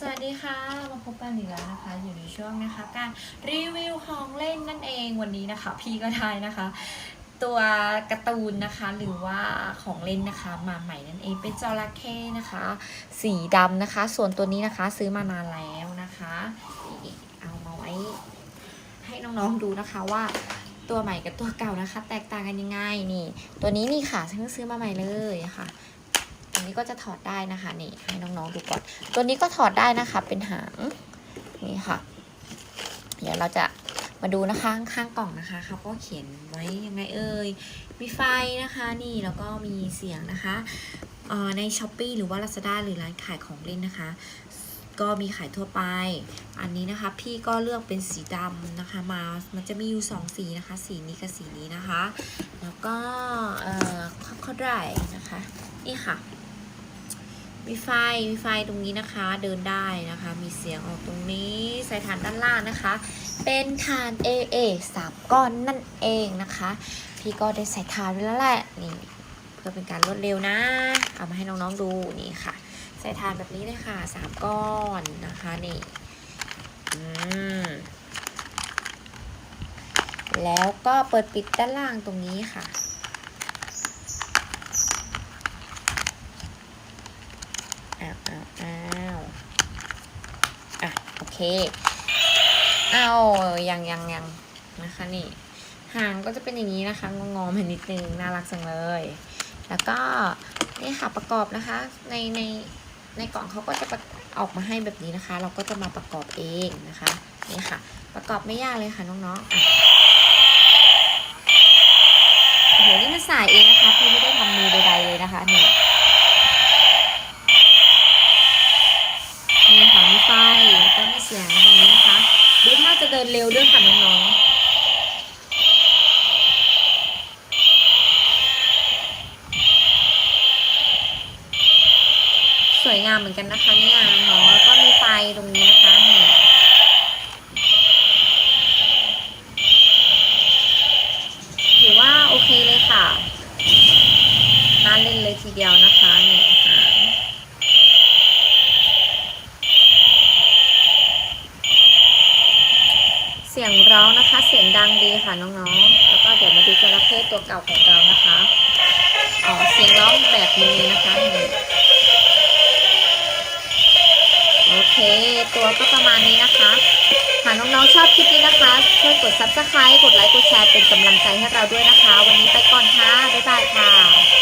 สวัสดีค่ะ มาพบกันอีกแล้วนะคะ อยู่ในช่วงนะคะ การรีวิวของเล่นนั่นเองวันนี้นะคะ พี่ก็ได้นะคะ ตัวการ์ตูนนะคะ หรือว่าของเล่นนะคะมาใหม่นั่นเองเป็นจระเข้นะคะ สีดำนะคะ ส่วนตัวนี้นะคะซื้อมานานแล้วนะคะเอามาไว้ ให้น้องๆดูนะคะว่าตัวใหม่กับตัวเก่านะคะ แตกต่างกันยังไงนี่ ตัวนี้นี่ค่ะฉันก็ซื้อมาใหม่เลยค่ะ นี้ก็จะถอดได้นะคะนี่ให้น้องๆดูก่อน ตัวนี้ก็ถอดได้นะคะ เป็นหางนี่ค่ะ เดี๋ยวเราจะมาดูนะคะข้างกล่องนะคะเขาก็เขียนไว้ยังไงเอ่ยมีไฟนะคะนี่แล้วก็มีเสียงนะคะเอ่อใน s h อ p e e หรือว่า Lazada หรือร้านขายของเล่นนะคะ ก็มีขายทั่วไป อันนี้นะคะ พี่ก็เลือกเป็นสีดำนะคะมา มันจะมีอยู่สองสีนะคะ สีนี้กับสีนี้นะคะ แล้วก็เอ่อข้อไดนะคะ นี่ค่ะ มีไฟ มีไฟตรงนี้นะคะ เดินได้นะคะ มีเสียงออกตรงนี้ ใส่ฐานด้านล่างนะคะ เป็นฐาน AA สามก้อนนั่นเองนะคะ พี่ก็ได้ใส่ฐานไว้แล้วแหละ นี่เพื่อเป็นการรวดเร็วนะ เอามาให้น้องๆดูนี่ค่ะ ใส่ฐานแบบนี้เลยค่ะสามก้อนนะคะนี่อืมแล้วก็เปิดปิดด้านล่างตรงนี้ค่ะ อ้าวอ้าวอ้าวอะโอเคเอายังยังยังนะคะนี่หางก็จะเป็นอย่างนี้นะคะงองอๆมานิดนึงน่ารักจังเลย แล้วก็นี่ค่ะประกอบนะคะ ในในในกล่องเขาก็จะออกมาให้แบบนี้นะคะ เราก็จะมาประกอบเองนะคะนี่ค่ะ ประกอบไม่ยากเลยค่ะน้องๆโอ้โหนี่มันสายเองนะคะพี่ไม่ได้ทำมือใดๆเลยนะคะนี่ นี่ค่ะมี ไฟก็มีเสียงอย่างนี้นะคะดูถ้าจะเดินเร็วด้วยค่ะน้องๆสวยงามเหมือนกันนะคะเนี่ยน้องแล้วก็มีไฟตรงนี้นะคะนี่ถือว่าโอเคเลยค่ะน่าเล่นเลยทีเดียวนะคะนี่หาง เสียงร้องนะคะ เสียงดังดีค่ะน้องๆ แล้วก็เดี๋ยวมาดูจระเข้ตัวเก่าของเรานะคะอ๋อเสียงร้องแบบนี้นะคะโอเคตัวก็ประมาณนี้นะคะหากน้องๆชอบคลิปนี้นะคะ ช่วยกด subscribe กดไลค์กดแชร์เป็นกำลังใจให้เราด้วยนะคะ วันนี้ไปก่อนค่ะ บ๊ายบายค่ะ